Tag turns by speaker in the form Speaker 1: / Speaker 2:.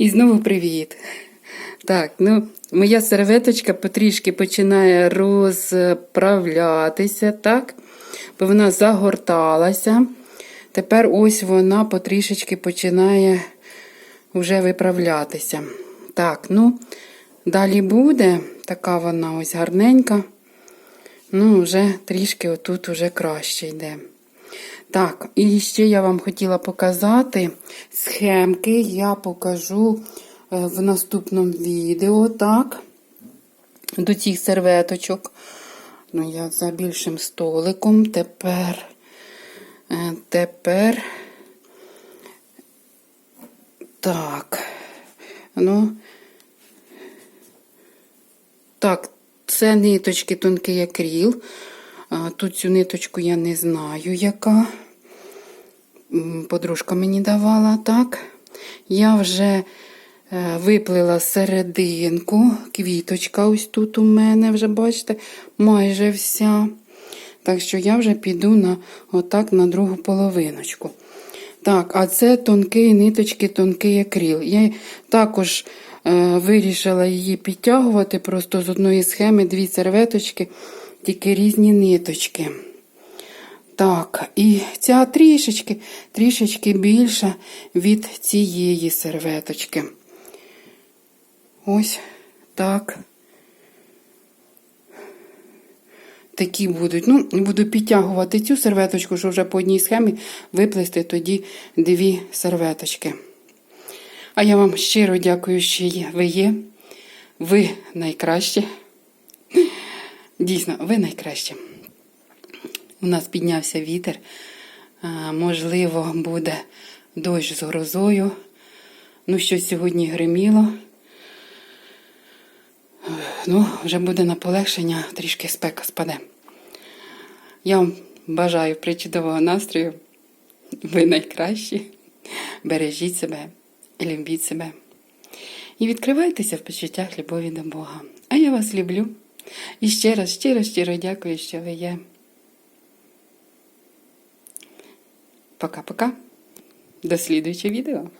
Speaker 1: І знову привіт. Так, ну, моя серветочка потрішки починає розправлятися, так? Бо вона загорталася. Тепер ось вона потрішечки починає вже виправлятися. Так, ну, далі буде. Така вона ось гарненька. Ну, вже трішки отут уже краще йде. Так, і ще я вам хотіла показати схемки. Я покажу е, в наступному відео, так, до цих серветочок. Ну, я за більшим столиком. Тепер, е, тепер, так, ну, так, це ниточки тонкий акріл. Тут цю ниточку я не знаю, яка. Подружка мені давала, так. Я вже е, виплила серединку. Квіточка ось тут у мене вже, бачите, майже вся. Так що я вже піду на отак на другу половиночку. Так, а це тонкий ниточки, тонкий акріл. Я також е, вирішила її підтягувати просто з одної схеми дві серветочки, тільки різні ниточки. Так, і ця трішечки, трішечки більша від цієї серветочки. Ось так. Такі будуть. Ну, буду підтягувати цю серветочку, щоб вже по одній схемі виплести тоді дві серветочки. А я вам щиро дякую, що ви є. Ви найкращі. Дійсно, ви найкращі. У нас піднявся вітер. Можливо, буде дощ з грозою. Ну, що сьогодні гриміло. Ну, вже буде на полегшення, трішки спека спаде. Я вам бажаю причудового настрою. Ви найкращі. Бережіть себе любіть себе. І відкривайтеся в почуттях любові до Бога. А я вас люблю. І ще раз, щиро, щиро дякую, що ви є. Пока-пока. До слідуючого відео.